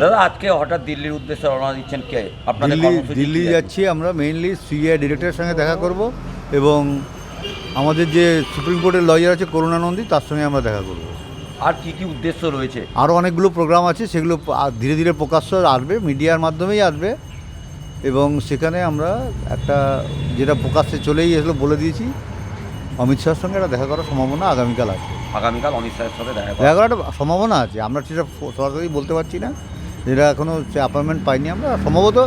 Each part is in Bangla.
দাদা আজকে হঠাৎ দিল্লির উদ্দেশ্যে রওনা দিচ্ছেন কে? আপনাদের দিল্লি যাচ্ছি আমরা মেইনলি সিআই ডিরেক্টরের সঙ্গে দেখা করব এবং আমাদের যে সুপ্রিম কোর্টের লয়ার আছে করুণানন্দী তার সঙ্গে আমরা দেখা করব। আর কি কি উদ্দেশ্য রয়েছে? আরও অনেকগুলো প্রোগ্রাম আছে সেগুলো ধীরে ধীরে প্রকাশ্য আসবে মিডিয়ার মাধ্যমেই আসবে এবং সেখানে আমরা একটা যেটা প্রকাশ্যে চলেই এসলো বলে দিয়েছি অমিত শাহের সঙ্গে একটা দেখা করার সম্ভাবনা আগামীকাল আছে। আগামীকাল অমিত শাহের সাথে দেখা দেখা করার সম্ভাবনা আছে আমরা সেটা সরাসরি বলতে পারছি না। যেটা এখনও সে অ্যাপয়েন্টমেন্ট পাইনি আমরা। সম্ভবত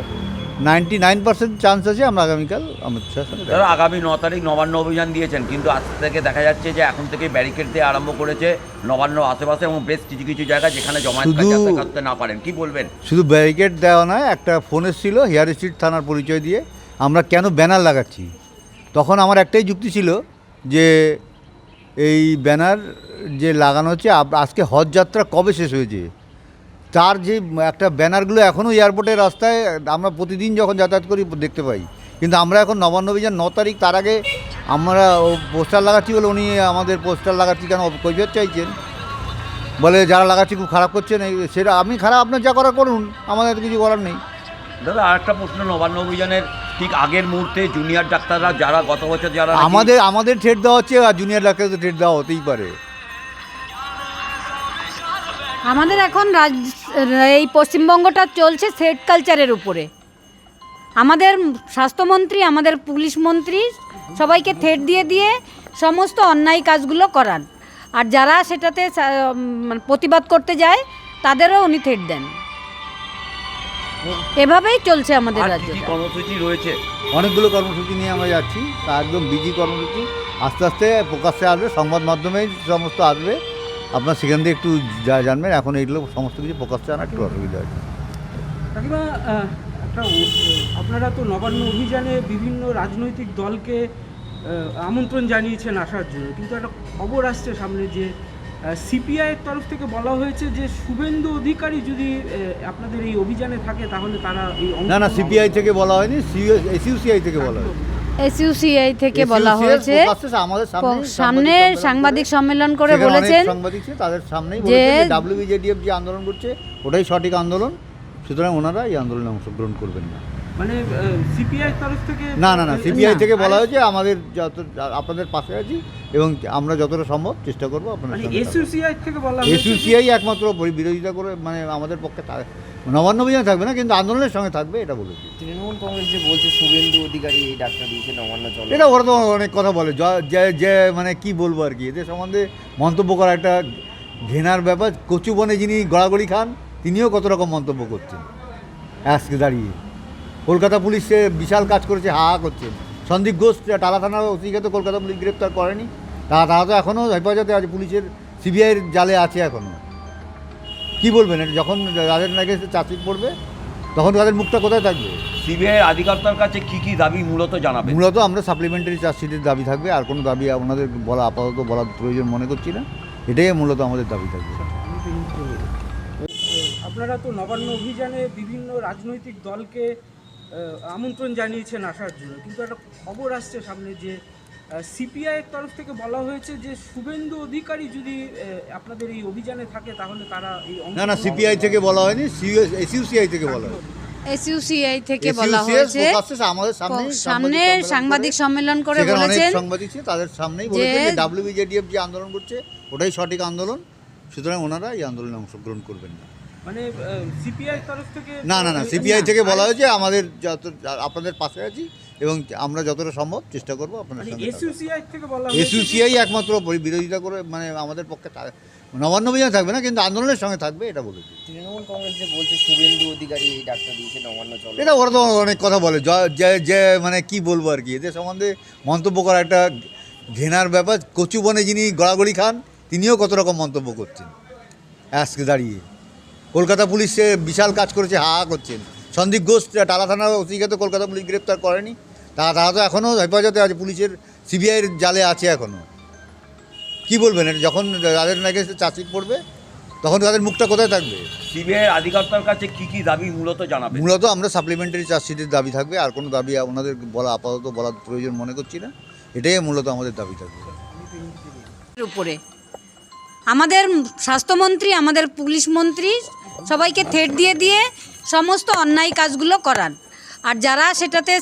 নাইনটি নাইন পার্সেন্ট চান্স আছে আমরা আগামীকাল অমিত দাদা আগামী ন তারিখ নবান্ন অভিযান দিয়েছেন কিন্তু আজ থেকে দেখা যাচ্ছে যে এখন থেকে ব্যারিকেড দিয়ে আরম্ভ করেছে নবান্ন আশেপাশে এবং বেশ কিছু কিছু জায়গা যেখানে শুধু- করতে না পারেন। কি বলবেন? শুধু ব্যারিকেড দেওয়া নয় একটা ফোন এসেছিল হেয়ার স্ট্রিট থানার পরিচয় দিয়ে আমরা কেন ব্যানার লাগাচ্ছি? তখন আমার একটাই যুক্তি ছিল যে এই ব্যানার যে লাগানো হচ্ছে আজকে হজ যাত্রা কবে শেষ হয়েছে? তার যে একটা ব্যানারগুলো এখনও এয়ারপোর্টের রাস্তায় আমরা প্রতিদিন যখন যাতায়াত করি দেখতে পাই। কিন্তু আমরা এখন নবান্ন অভিযান ন তারিখ তার আগে আমরা ও পোস্টার লাগাচ্ছি বলে উনি আমাদের পোস্টার লাগাচ্ছি কেন কৈফিয়ত চাইছেন? বলে যারা লাগাচ্ছি খুব খারাপ করছেন সেটা আপনি খারাপ আপনার যা করা করুন আমাদের তো কিছু করার নেই। দাদা আর একটা প্রশ্ন নবান্ন অভিযানের ঠিক আগের মুহূর্তে জুনিয়র ডাক্তাররা যারা গত বছর যারা আমাদের আমাদের ট্রেড দেওয়া হচ্ছে আর জুনিয়র ডাক্তারদের ট্রেড দেওয়া হতেই পারে। আমাদের এখন রাজ এই পশ্চিমবঙ্গটা চলছে সেট কালচারের উপরে। আমাদের স্বাস্থ্যমন্ত্রী আমাদের পুলিশ মন্ত্রী সবাইকে থেট দিয়ে দিয়ে সমস্ত অন্যায় কাজগুলো করান। আর যারা সেটাতে মানে প্রতিবাদ করতে যায় তাদেরও উনি থেট দেন। এভাবেই চলছে আমাদের কর্মসূচি রয়েছে? অনেকগুলো কর্মসূচি নিয়ে আমরা যাচ্ছি। তা একদম বিজি কর্মসূচি। আস্তে আস্তে প্রকাশ্যে আসবে সংবাদ মাধ্যমেই সমস্ত আসবে। আপনার সেখান থেকে একটু যা জানবেন এখন এইগুলো সমস্ত কিছু প্রকাশ্যে আনা একটু অসুবিধা আছে। আপনারা তো নবান্ন অভিযানে বিভিন্ন রাজনৈতিক দলকে আমন্ত্রণ জানিয়েছেন আসার জন্য কিন্তু একটা খবর আসছে সামনে যে সিপিআইয়ের তরফ থেকে বলা হয়েছে যে শুভেন্দু অধিকারী যদি আপনাদের এই অভিযানে থাকে তাহলে তারা এই না না সিপিআই থেকে বলা হয়নি এসইউসিআই থেকে বলা হয়েছে। এসইউসিআই থেকে বলা হয়েছে। আমাদের সামনে সাংবাদিক সম্মেলন করে বলেছেন সাংবাদিক তাদের সামনেই যে- বলেছেন ডাব্লিউবিজেডিএফ যে আন্দোলন করছে ওটাই সঠিক আন্দোলন। সুতরাং ওনারা এই আন্দোলনে অংশগ্রহণ করবেন না। মানে সিপিআই তরফ থেকে না না না সিপিআই। থেকে বলা হয়েছে আমাদের যত আপনাদের পাশে আছি এবং আমরা যতটা সম্ভব চেষ্টা করব আপনাদের মানে এসইউসিআই থেকে বলা এসইউসিআই একমাত্র বিরোধিতা করে মানে আমাদের পক্ষে নবান্ন অভিযান থাকবে না কিন্তু আন্দোলনের সঙ্গে থাকবে এটা বলেছি তৃণমূল কংগ্রেস যে বলছে শুভেন্দু অধিকারী এই ডাক্তার দিয়েছে নবান্ন চলো। এটা ওরা তো অনেক কথা বলে যে যে মানে কি বলব আর কি এদের সম্বন্ধে মন্তব্য করা একটা ঘেনার ব্যাপার। কচু বনে যিনি গড়াগড়ি খান তিনিও কত রকম মন্তব্য করছেন। আজকে দাঁড়িয়ে। কলকাতা পুলিশে বিশাল কাজ করেছে হা হা করছেন সন্দীপ ঘোষ টালা থানার ওসিকে তো কলকাতা পুলিশ গ্রেপ্তার করেনি তারা তারা তো এখনও হেফাজতে আছে পুলিশের সিবিআইয়ের জালে আছে এখনও কি বলবেন? এটা যখন তাদের নাকি চাকরি পড়বে তখন তাদের মুখটা কোথায় থাকবে? সিবিআই আধিকারিকতার কাছে কি কি দাবি মূলত জানাবে? মূলত আমরা সাপ্লিমেন্টারি চার্জশিটের দাবি থাকবে আর কোনো দাবি ওনাদের বলা আপাতত বলার প্রয়োজন মনে করছি না। এটাই মূলত আমাদের দাবি থাকবে। আপনারা তো নবান্ন অভিযানে বিভিন্ন রাজনৈতিক দলকে আমন্ত্রণ জানিয়েছেন আসার জন্য কিন্তু একটা খবর আসছে সামনে যে সিপিআই এর তরফ থেকে বলা হয়েছে যে শুভেন্দু অধিকারী যদি আপনাদের এই অভিযানে থাকে তাহলে তারা এই না না সিপিআই থেকে বলা হয়নি এসইউসিআই থেকে বলা হয়েছে। এসইউসিআই থেকে বলা SUCI হয়েছে। আমাদের সামনেই সামনে সাংবাদিক সম্মেলন করে অনেক বলেছেন সাংবাদিক ছিল তাদের সামনেই বলেছেন যে ডাব্লিউবিজেডিএফ যে আন্দোলন করছে ওটাই সঠিক আন্দোলন সুতরাং ওনারা এই আন্দোলনে অংশগ্রহণ করবেন না। মানে সিপিআই তরফ থেকে না না না সিপিআই থেকে বলা হয়েছে আমাদের যত আপনাদের পাশে আছি এবং আমরা যতটা সম্ভব চেষ্টা করব আপনার মানে সঙ্গে। এসইউসিআই বলা একমাত্র বিরোধিতা করে মানে আমাদের পক্ষে নবান্ন অভিযান থাকবে না কিন্তু আন্দোলনের সঙ্গে থাকবে এটা বলেছি তৃণমূল কংগ্রেস যে বলছে শুভেন্দু অধিকারী এই ডাক্তার দিয়েছে নবান্ন চলো। এটা ওরা তো অনেক কথা বলে যে যে মানে কি বলব আর কি এদের সম্বন্ধে মন্তব্য করা একটা ঘেনার ব্যাপার। কচু বনে যিনি গড়াগড়ি খান তিনিও কত রকম মন্তব্য করছেন। আজকে দাঁড়িয়ে। কলকাতা পুলিশে বিশাল কাজ করেছে হা হা করছেন। সন্দীপ ঘোষ টালা থানার ওসিকে তো কলকাতা পুলিশ গ্রেপ্তার করেনি। তারা তারা তো এখনও হেফাজতে আছে পুলিশের সিবিআইয়ের জালে আছে এখনও কি বলবেন এটা? যখন তাদের নাকি চাকরি পড়বে তখন তাদের মুখটা কোথায় থাকবে? সিবিআই আধিকারিকতার কাছে কি কি দাবি মূলত জানাবেন মূলত আমরা সাপ্লিমেন্টারি চার্জশিটের দাবি থাকবে আর কোনো দাবি ওনাদের বলা আপাতত বলার প্রয়োজন মনে করছি না। এটাই মূলত আমাদের দাবি থাকবে। উপরে। আমাদের স্বাস্থ্যমন্ত্রী আমাদের পুলিশ মন্ত্রী সবাইকে থেট দিয়ে দিয়ে সমস্ত অন্যায় কাজগুলো করান। আর যারা সেটাতে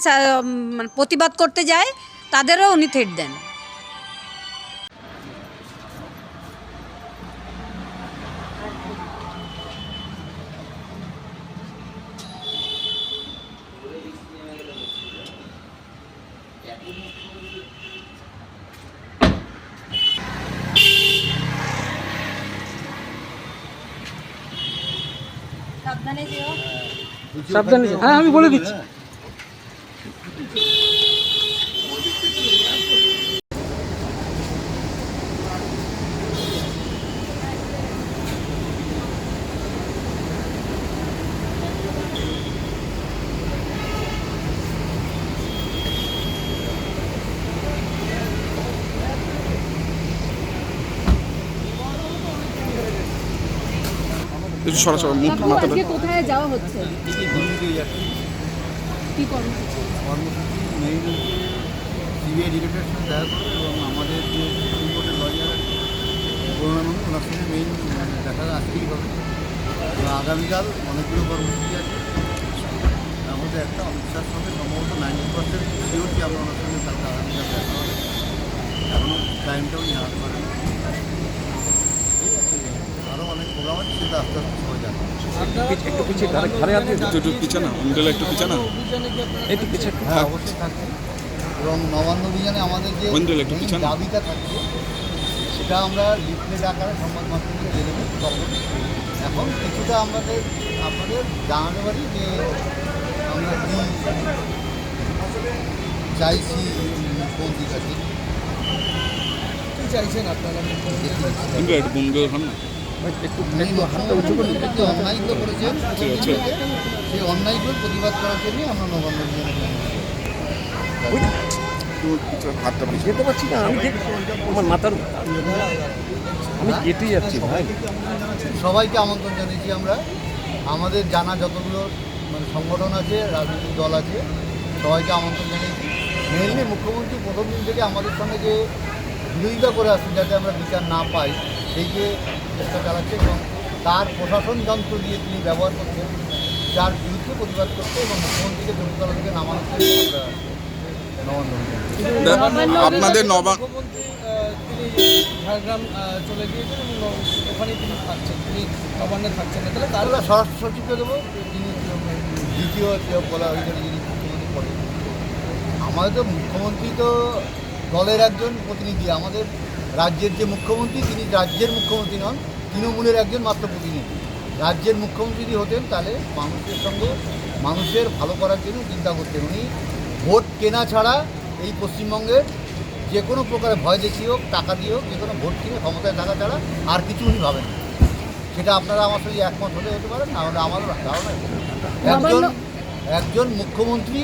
প্রতিবাদ করতে যায়, তাদেরও উনি থেট দেন। সাবধানে হ্যাঁ আমি বলে দিচ্ছি। একটু সরাসরি মুখ মাথাটা কোথায় যাওয়া হচ্ছে? কি কর্মসূচি সিবিআই ডিরেক্টরের দেখা করে? এবং আমাদের যে সুপ্রিম কোর্টের লয়ার করুণানন্দ ওনার সঙ্গে মেইন দেখা আজকেই হবে আগামীকাল অনেকগুলো কর্মসূচি আছে তার মধ্যে একটা অমিত শাহর সঙ্গে সম্ভবত নাইনটি পার্সেন্ট শিওর যে আমরা ওনার সঙ্গে কালকে আগামীকাল দেখা হবে এখনও টাইমটাও নিয়ে আসতে পারেন সেটা আস্তে আস্তে একটু একটু পিছানা একটু পিছানা হ্যাঁ অবশ্যই এবং নবান্ন অভিযানে আমাদের যে। দাবিটা থাকছে সেটা আমরা লিফলেট আকারে সংবাদ মাধ্যমে দিয়ে দেবো তখন। এখন কিছুটা আমাদের আপনাদের জানাতে পারি যে আমরা কি চাইছি কোন দিক আছে? কি চাইছেন আপনারা? একটু অন্যায়গুলো করেছেন সেই অন্যায়গুলো প্রতিবাদ করার আমরা নবান্ন হাতটা যেতে পারছি না আমি ঠিক আমার মাথার আমি কেটে যাচ্ছি ভাই। সবাইকে আমন্ত্রণ জানিয়েছি আমরা। আমাদের জানা যতগুলো মানে সংগঠন আছে রাজনৈতিক দল আছে সবাইকে আমন্ত্রণ জানিয়েছি। মেনলি মুখ্যমন্ত্রী প্রথম দিন থেকে আমাদের সঙ্গে যে বিরোধিতা করে আসছেন যাতে আমরা বিচার না পাই সেই যে চেষ্টা চালাচ্ছে এবং তার প্রশাসন যন্ত্র দিয়ে তিনি ব্যবহার করছেন যার বিরুদ্ধে প্রতিবাদ করছে এবং মুখ্যমন্ত্রীকে জমিতলা থেকে নামানোর জন্য আপনাদের নবান তিনি ঝাড়গ্রাম চলে গিয়েছেন এবং ওখানেই তিনি থাকছেন তিনি নবান্নে থাকছেন। না তাহলে তার তাহলে স্বরাষ্ট্র সচিবকে দেবো তিনি দ্বিতীয় বলা যিনি মুখ্যমন্ত্রী পদে। আমাদের তো মুখ্যমন্ত্রী তো দলের একজন প্রতিনিধি আমাদের রাজ্যের যে মুখ্যমন্ত্রী তিনি রাজ্যের মুখ্যমন্ত্রী নন তৃণমূলের একজন মাত্র প্রতিনিধি। রাজ্যের মুখ্যমন্ত্রী যদি হতেন তাহলে মানুষের সঙ্গে মানুষের ভালো করার জন্য চিন্তা করতেন। উনি ভোট কেনা ছাড়া এই পশ্চিমবঙ্গের যে কোনো প্রকারে ভয় দেখিয়ে হোক টাকা দিয়ে হোক যে কোনো ভোট কিনে ক্ষমতায় থাকা ছাড়া আর কিছু উনি ভাবেন সেটা আপনারা আমার সঙ্গে একমত হতে হতে পারেন না হলে আমারও ধারণা। একজন একজন মুখ্যমন্ত্রী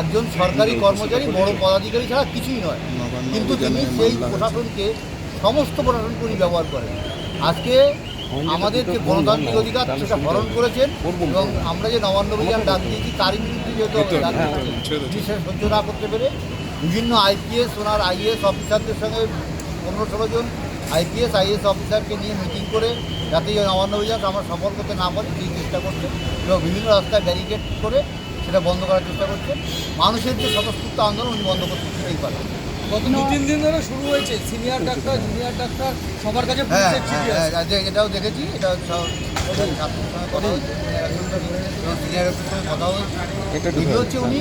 একজন সরকারি কর্মচারী বড় পদাধিকারী ছাড়া কিছুই নয়। কিন্তু তিনি সেই প্রশাসনকে সমস্ত প্রশাসনকে উনি ব্যবহার করেন। আজকে আমাদের যে গণতান্ত্রিক অধিকার সেটা হরণ করেছেন এবং আমরা যে নবান্ন অভিযান ডাক দিয়েছি তারই বিরুদ্ধে যেহেতু হ্যাঁ, সহ্য না করতে পেরে বিভিন্ন আইপিএস ওনার আইএস অফিসারদের সঙ্গে পনেরো ষোলো জন আইপিএস আইএস অফিসারকে নিয়ে মিটিং করে যাতে নবান্ন অভিযান আমরা সফল করতে না পারি সেই চেষ্টা করছে এবং বিভিন্ন রাস্তায় ব্যারিকেড করে সেটা বন্ধ করার চেষ্টা করছে। মানুষের যে স্বতঃস্ফূর্ত আন্দোলন উনি বন্ধ করতে গত দু তিন দিন ধরে শুরু হয়েছে। সিনিয়র ডাক্তার জুনিয়র ডাক্তার সবার কাছে হ্যাঁ হ্যাঁ, হ্যাঁ, এটাও দেখেছি এটা হচ্ছে উনি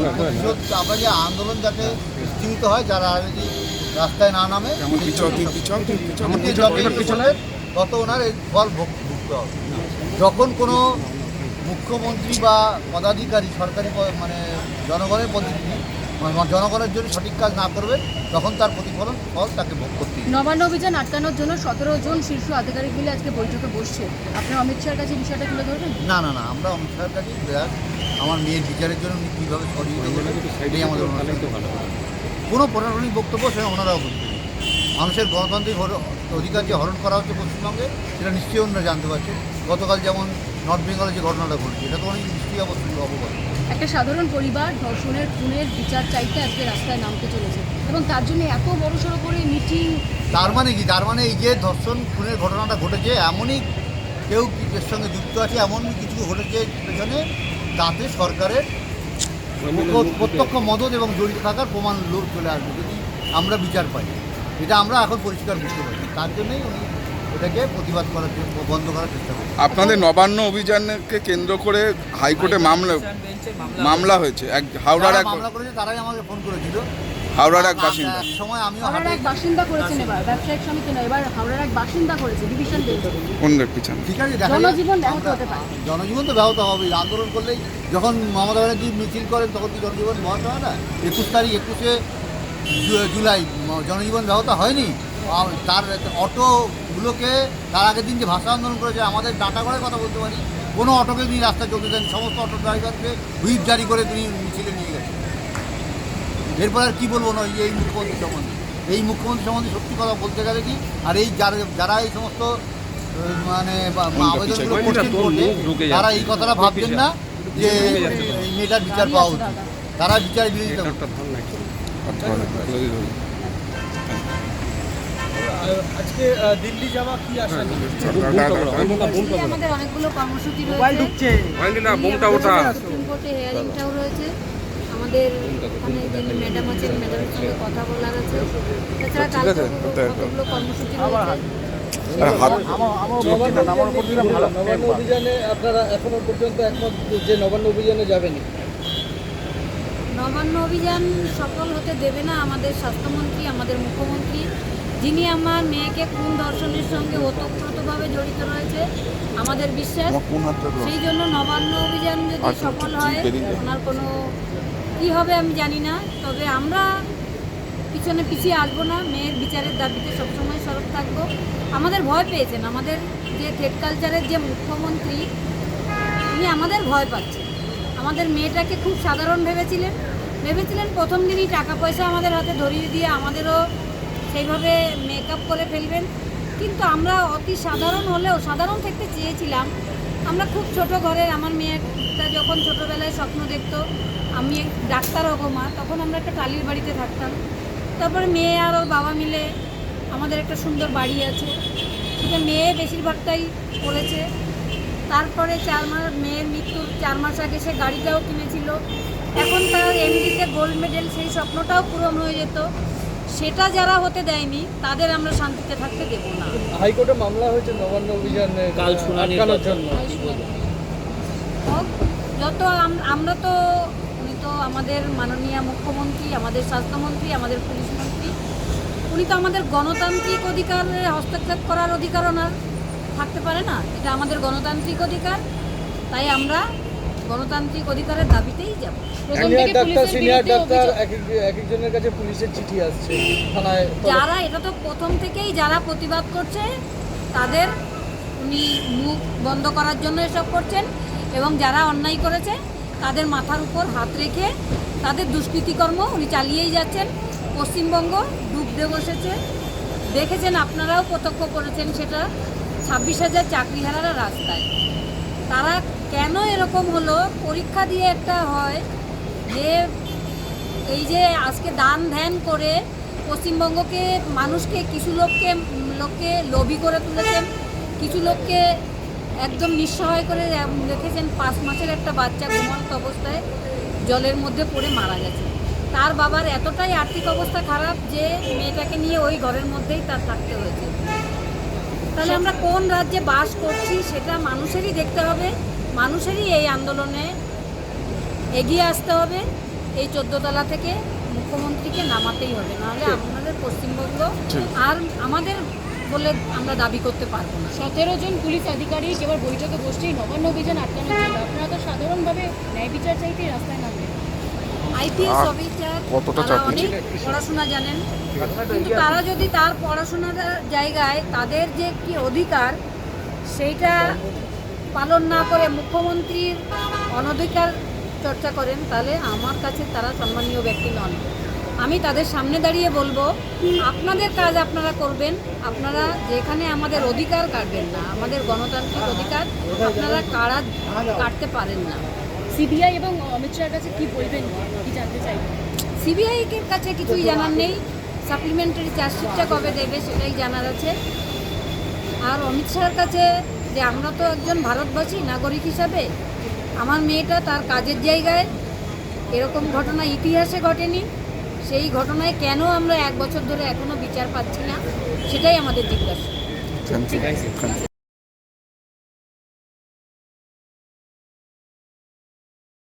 আমরা যে আন্দোলন যাতে সীমিত হয় যারা যদি রাস্তায় না নামে তত ওনার এই ফল ভোগ- ভুগতে হবে। যখন কোনো মুখ্যমন্ত্রী বা পদাধিকারী সরকারি মানে জনগণের প্রতিনিধি মানে জনগণের জন্য সঠিক কাজ না করবে তখন তার প্রতিফলন ফল তাকে ভোগ করতে নবান্ন অভিযান আটকানোর জন্য সতেরো জন শীর্ষ আধিকারিক মিলে আজকে বৈঠকে বসছে। আপনার অমিত শাহের কাছে বিষয়টা তুলে ধরবেন? না না না আমরা অমিত শাহের কাছে আমার মেয়ের বিচারের জন্য উনি কীভাবে সহযোগিতা করবেন এটাই আমাদের। কোনো প্রশাসনিক বক্তব্য সেটা ওনারাও বলছেন মানুষের গণতান্ত্রিক হর- অধিকার যে হরণ করা হচ্ছে পশ্চিমবঙ্গে সেটা নিশ্চয়ই ওনারা জানতে পারছে গতকাল যেমন নর্থ বেঙ্গলে যে ঘটনাটা ঘটছে এটা তো অনেক নিশ্চয়ই অবশ্যই অবগত একটা সাধারণ পরিবার ধর্ষণের খুনের বিচার চাইতে আজকে রাস্তায় নামতে চলেছে। এবং তার জন্য এত বড় সড়ো করে মিটিং তার মানে কি? তার মানে এই যে ধর্ষণ খুনের ঘটনাটা ঘটেছে এমনই কেউ এর সঙ্গে যুক্ত আছে এমন কিছু ঘটেছে পেছনে তাতে সরকারের প্রত্যক্ষ মদত এবং জড়িত থাকার প্রমাণ লোক চলে আসবে যদি আমরা বিচার পাই। এটা আমরা এখন পরিষ্কার বুঝতে পারি তার জন্যই উনি এটাকে প্রতিবাদ করার জন্য বন্ধ করার চেষ্টা করছেন আপনাদের নবান্ন অভিযানকে কেন্দ্র করে হাইকোর্টে মামলা মামলা হয়েছে। এক হাওড়ার এক মামলা করেছে তারাই আমাকে ফোন করেছিল। হাওড়ার এক বাসিন্দা। এক সময় আমিও হাওড়ার এক বাসিন্দা করেছেন এবার ব্যবসায়িক সমিতি নয় এবার হাওড়ার এক বাসিন্দা করেছে ডিভিশন বেঞ্চ কোনদের পিছনে ঠিক আছে দেখা জনজীবন ব্যাহত হতে পারে। জনজীবন তো ব্যাহত হবে আন্দোলন করলেই যখন মমতা ব্যানার্জি মিছিল করেন তখন কি জনজীবন ব্যাহত হয় না। একুশ তারিখ একুশে জুলাই জনজীবন ব্যাহত হয়নি। তার অটোগুলোকে তার আগের দিন যে ভাষা আন্দোলন করেছে আমাদের ডাটা করে কথা বলতে পারি কোনো অটোকে তিনি রাস্তায় চলতে দেন সমস্ত অটো ড্রাইভারকে হুইপ জারি করে তিনি মিছিলে নিয়ে গেছেন। এরপর আর কী বলব না এই- এই মুখ্যমন্ত্রী সম্বন্ধে। এই মুখ্যমন্ত্রী সম্বন্ধে সত্যি কথা বলতে গেলে কি আর এই যারা যারা এই সমস্ত মানে আবেদনগুলো তারা এই কথাটা ভাবছেন না যে এই মেয়েটার বিচার পাওয়া উচিত। তারা বিচার বিরোধিতা। আজকে দিল্লি যাওয়া কি আশা? আমাদের অনেকগুলো কর্মসূচি রয়েছে। হেয়ারিংটাও রয়েছে। আমাদের যিনি ম্যাডাম আছেন। ম্যাডামের সঙ্গে কথা বলার আছে। তাছাড়া কালকে কতগুলো কর্মসূচি রয়েছে। নবান্ন অভিযানে আপনারা এখনও পর্যন্ত একমত যে নবান্ন অভিযানে যাবেনি? নবান্ন অভিযান সফল হতে দেবে না আমাদের স্বাস্থ্যমন্ত্রী আমাদের মুখ্যমন্ত্রী। যিনি আমার মেয়েকে কোন দর্শনের সঙ্গে ওতপ্রোতভাবে জড়িত রয়েছে আমাদের বিশ্বাস সেই জন্য নবান্ন অভিযান যদি সফল হয় ওনার কোনো কী হবে আমি জানি না তবে আমরা পিছনে পিছিয়ে আসব না মেয়ের বিচারের দাবিতে সবসময় সরব থাকব। আমাদের ভয় পেয়েছেন আমাদের যে থ্রেড কালচারের যে মুখ্যমন্ত্রী উনি আমাদের ভয় পাচ্ছেন। আমাদের মেয়েটাকে খুব সাধারণ ভেবেছিলেন। ভেবেছিলেন প্রথম দিনই টাকা পয়সা আমাদের হাতে ধরিয়ে দিয়ে আমাদেরও সেইভাবে মেকআপ করে ফেলবেন। কিন্তু আমরা অতি সাধারণ হলেও, সাধারণ থাকতে চেয়েছিলাম। আমরা খুব ছোট ঘরের আমার মেয়েটা যখন ছোটোবেলায় স্বপ্ন দেখতো, আমি ডাক্তার হব মা, তখন আমরা একটা টালির বাড়িতে থাকতাম। তারপরে মেয়ে আর ওর বাবা মিলে আমাদের একটা সুন্দর বাড়ি আছে। সেটা মেয়ে বেশিরভাগটাই করেছে। তারপরে চার মাস, মেয়ের মৃত্যুর চার মাস আগে সে গাড়িটাও কিনেছিল। এখন তার এমডিতে গোল্ড মেডেল সেই স্বপ্নটাও পূরণ হয়ে যেত। সেটা যারা হতে দেয়নি তাদের আমরা শান্তিতে থাকতে দেবো না। হাইকোর্টে মামলা হয়েছে নবান্ন অভিযানে কাল আটকানোর জন্য। হোক যত আমরা তো উনি তো আমাদের মাননীয় মুখ্যমন্ত্রী আমাদের স্বাস্থ্যমন্ত্রী আমাদের পুলিশ মন্ত্রী। উনি তো আমাদের গণতান্ত্রিক অধিকারে হস্তক্ষেপ করার অধিকার ওনার থাকতে পারে না। এটা আমাদের গণতান্ত্রিক অধিকার। তাই আমরা গণতান্ত্রিক অধিকারের দাবিতেই যাব। সিনিয়র ডাক্তার সিনিয়র ডাক্তার এক এক- এক একজনের কাছে পুলিশের চিঠি আসছে থানায়। যারা এটা তো প্রথম থেকেই যারা প্রতিবাদ করছে তাদের উনি মুখ বন্ধ করার জন্য এসব করছেন এবং যারা অন্যায় করেছে তাদের মাথার উপর হাত রেখে তাদের দুষ্কৃতিকর্ম উনি চালিয়েই যাচ্ছেন। পশ্চিমবঙ্গ ডুবতে বসেছে। দেখেছেন আপনারাও প্রত্যক্ষ করেছেন সেটা। ছাব্বিশ হাজার চাকরিহারারা রাস্তায়। তারা কেন এরকম হলো? পরীক্ষা দিয়ে একটা হয় যে এই যে আজকে দান ধ্যান করে পশ্চিমবঙ্গকে মানুষকে কিছু লোককে লোককে লোভী করে তুলেছেন কিছু লোককে একদম নিঃসহায় করে রেখেছেন পাঁচ মাসের একটা বাচ্চা ঘুমন্ত অবস্থায় জলের মধ্যে পড়ে মারা গেছে। তার বাবার এতটাই আর্থিক অবস্থা খারাপ যে মেয়েটাকে নিয়ে ওই ঘরের মধ্যেই তার থাকতে হয়েছে। তাহলে আমরা কোন রাজ্যে বাস করছি সেটা মানুষেরই দেখতে হবে। মানুষেরই এই আন্দোলনে এগিয়ে আসতে হবে। এই চোদ্দতলা থেকে মুখ্যমন্ত্রীকে নামাতেই হবে নাহলে আমাদের পশ্চিমবঙ্গ আর আমাদের বলে আমরা দাবি করতে পারব না। সতেরো জন পুলিশ আধিকারিক এবার বৈঠকে বসছেই নবান্ন অভিযান আটকানোর জন্য। আপনারা তো সাধারণভাবে ন্যায় বিচার চাইতেই রাস্তায় নামবেন। আইপিএস অফিসার কতটা তারা অনেক পড়াশোনা জানেন। কিন্তু তারা যদি তার পড়াশোনার জায়গায় তাদের যে কি অধিকার সেইটা পালন না করে মুখ্যমন্ত্রীর অনধিকার চর্চা করেন তাহলে আমার কাছে তারা সম্মানীয় ব্যক্তি নন। আমি তাদের সামনে দাঁড়িয়ে বলব আপনাদের কাজ আপনারা করবেন আপনারা যেখানে আমাদের অধিকার কাটবেন না আমাদের গণতান্ত্রিক অধিকার আপনারা কারা কাটতে পারেন না। সিবিআই এবং অমিত শাহের কাছে কি বলবেন? কি জানতে চাইবেন সিবিআই এর কাছে কিছুই জানার নেই। সাপ্লিমেন্টারি চার্জশিটটা কবে দেবে সেটাই জানার আছে। আর অমিত শাহের কাছে যে আমরা তো একজন ভারতবাসী, নাগরিক হিসাবে। আমার মেয়েটা তার কাজের জায়গায়। এরকম ঘটনা ইতিহাসে ঘটেনি। সেই ঘটনায় কেন আমরা এক বছর ধরে এখনও বিচার পাচ্ছি না, সেটাই আমাদের জিজ্ঞাসা।